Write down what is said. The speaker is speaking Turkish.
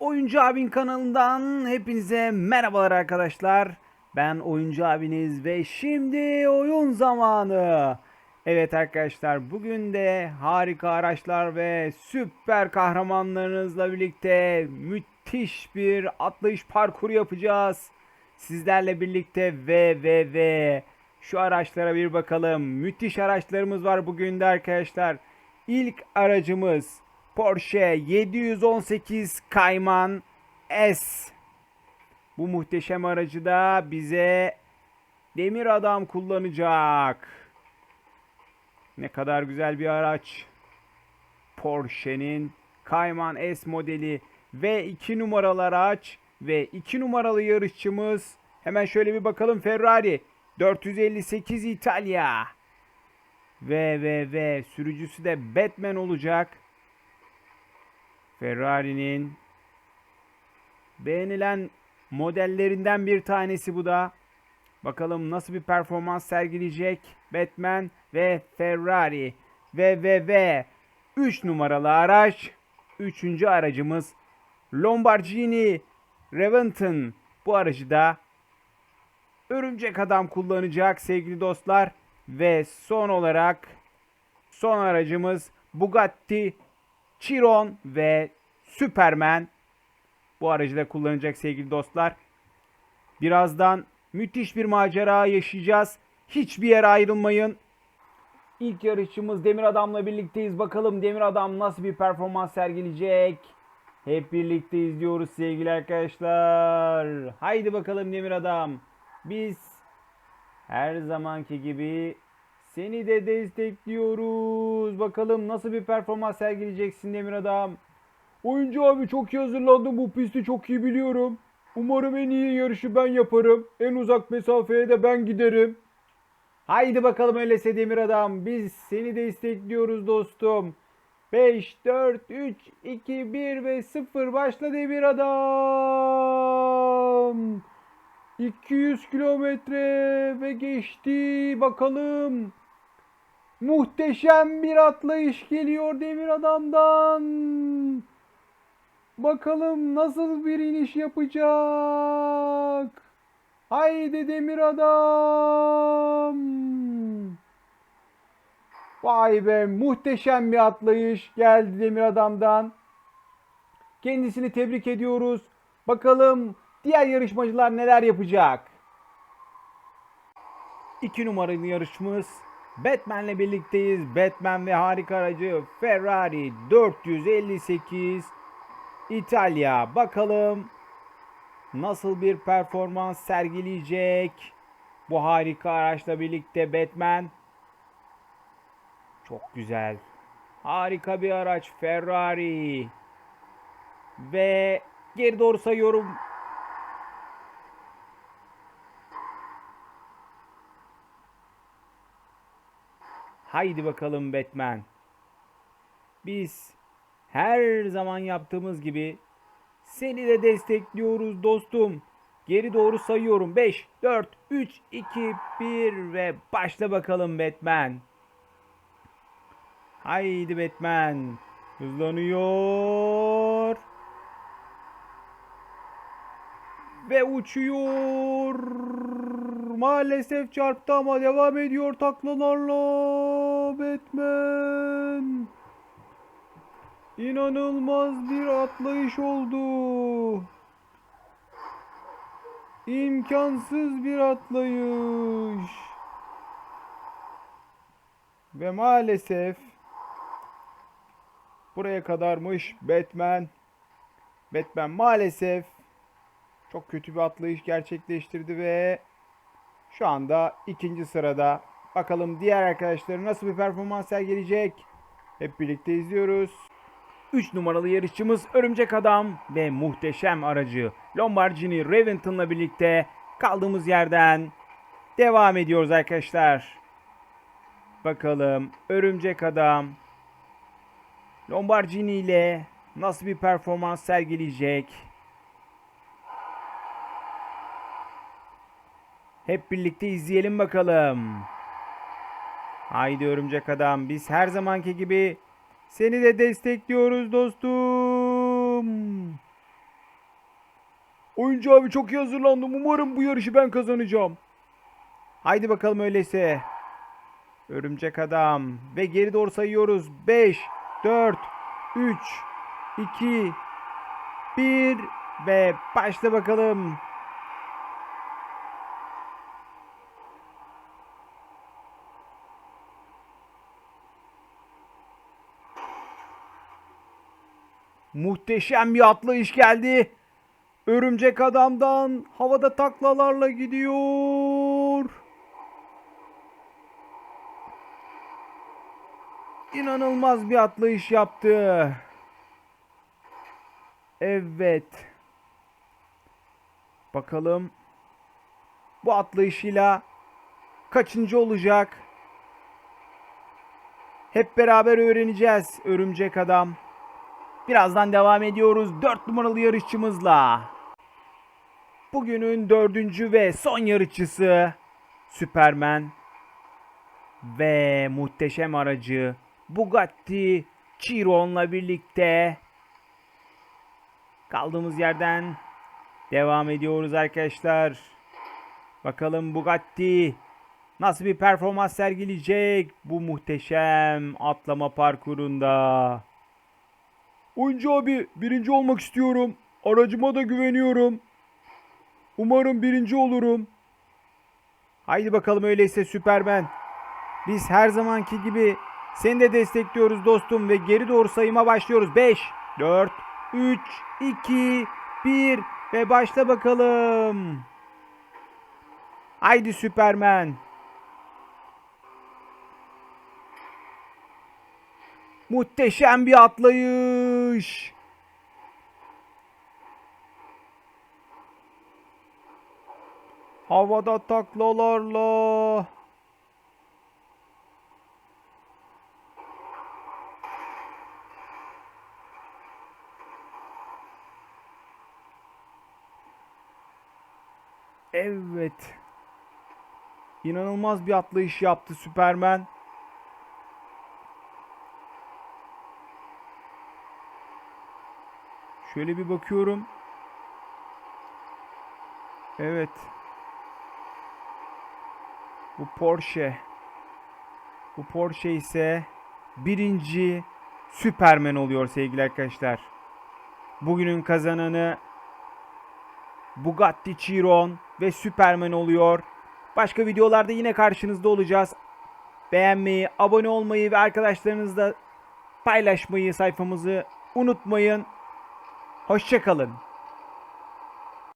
Oyuncu Abin kanalından hepinize merhabalar arkadaşlar. Ben Oyuncu Abiniz ve şimdi oyun zamanı. Evet arkadaşlar bugün de harika araçlar ve süper kahramanlarınızla birlikte müthiş bir atlayış parkuru yapacağız. Sizlerle birlikte ve ve ve şu araçlara bir bakalım. Müthiş araçlarımız var bugün de arkadaşlar. İlk aracımız Porsche 718 Cayman S. Bu muhteşem aracı da bize Demir Adam kullanacak. Ne kadar güzel bir araç. Porsche'nin Cayman S modeli ve 2 numaralı araç ve 2 numaralı yarışçımız hemen şöyle bir bakalım Ferrari 458 İtalya. Ve ve ve sürücüsü de Batman olacak. Ferrari'nin beğenilen modellerinden bir tanesi bu da. Bakalım nasıl bir performans sergileyecek Batman ve Ferrari. Ve ve ve 3 numaralı araç. 3. aracımız Lamborghini Reventon. Bu aracı da Örümcek Adam kullanacak sevgili dostlar. Ve son olarak son aracımız Bugatti Chiron ve Superman. Bu aracı da kullanacak sevgili dostlar. Birazdan müthiş bir macera yaşayacağız. Hiçbir yere ayrılmayın. İlk yarışçımız Demir Adam'la birlikteyiz. Bakalım Demir Adam nasıl bir performans sergileyecek. Hep birlikte izliyoruz sevgili arkadaşlar. Haydi bakalım Demir Adam. Biz her zamanki gibi seni de destekliyoruz. Bakalım nasıl bir performans sergileyeceksin Demir Adam. Oyuncu abi çok iyi hazırlandım. Bu pisti çok iyi biliyorum. Umarım en iyi yarışı ben yaparım. En uzak mesafeye de ben giderim. Haydi bakalım öyleyse Demir Adam. Biz seni destekliyoruz dostum. 5, 4, 3, 2, 1 ve 0 başla Demir Adam. 200 kilometre ve geçti. Bakalım. Muhteşem bir atlayış geliyor Demir Adam'dan. Bakalım nasıl bir iniş yapacak. Haydi Demir Adam. Vay be muhteşem bir atlayış geldi Demir Adam'dan. Kendisini tebrik ediyoruz. Bakalım diğer yarışmacılar neler yapacak. 2 numaralı yarışımız Batman'le birlikteyiz. Batman ve harika aracı Ferrari 458 İtalya. Bakalım nasıl bir performans sergileyecek bu harika araçla birlikte Batman. Çok güzel. Harika bir araç Ferrari. Ve geri doğru sayıyorum. Haydi bakalım Batman. Biz her zaman yaptığımız gibi seni de destekliyoruz dostum. Geri doğru sayıyorum. 5, 4, 3, 2, 1 ve başla bakalım Batman. Haydi Batman. Hızlanıyor. Ve uçuyor. Maalesef çarptı ama devam ediyor taklalarla Batman. İnanılmaz bir atlayış oldu. İmkansız bir atlayış. Ve maalesef buraya kadarmış Batman. Batman maalesef çok kötü bir atlayış gerçekleştirdi ve şu anda ikinci sırada. Bakalım diğer arkadaşları nasıl bir performans sergileyecek. Hep birlikte izliyoruz. 3 numaralı yarışçımız Örümcek Adam ve muhteşem aracı Lamborghini Reventon'la birlikte kaldığımız yerden devam ediyoruz arkadaşlar. Bakalım Örümcek Adam Lamborghini ile nasıl bir performans sergileyecek? Hep birlikte izleyelim bakalım. Haydi Örümcek Adam biz her zamanki gibi seni de destekliyoruz dostum. Oyuncu abi çok iyi hazırlandım. Umarım bu yarışı ben kazanacağım. Haydi bakalım öyleyse. Örümcek adam. Ve geri doğru sayıyoruz. 5, 4, 3, 2, 1 ve başla bakalım. Muhteşem bir atlayış geldi. Örümcek adamdan havada taklalarla gidiyor. İnanılmaz bir atlayış yaptı. Evet. Bakalım bu atlayışıyla kaçıncı olacak? Hep beraber öğreneceğiz örümcek adam. Birazdan devam ediyoruz 4 numaralı yarışçımızla. Bugünün dördüncü ve son yarışçısı Superman ve muhteşem aracı Bugatti Chiron'la birlikte kaldığımız yerden devam ediyoruz arkadaşlar. Bakalım Bugatti nasıl bir performans sergileyecek bu muhteşem atlama parkurunda. Oyuncu abi birinci olmak istiyorum. Aracıma da güveniyorum. Umarım birinci olurum. Haydi bakalım öyleyse Süpermen. Biz her zamanki gibi seni de destekliyoruz dostum ve geri doğru sayıma başlıyoruz. 5, 4, 3, 2, 1 ve başla bakalım. Haydi Süpermen. Muhteşem bir atlayış. Havada taklalarla. Evet. İnanılmaz bir atlayış yaptı Süpermen. Şöyle bir bakıyorum. Evet. Bu Porsche. Bu Porsche ise birinci Süpermen oluyor sevgili arkadaşlar. Bugünün kazananı Bugatti Chiron ve Süpermen oluyor. Başka videolarda yine karşınızda olacağız. Beğenmeyi, abone olmayı ve arkadaşlarınızla paylaşmayı sayfamızı unutmayın. Hoşçakalın.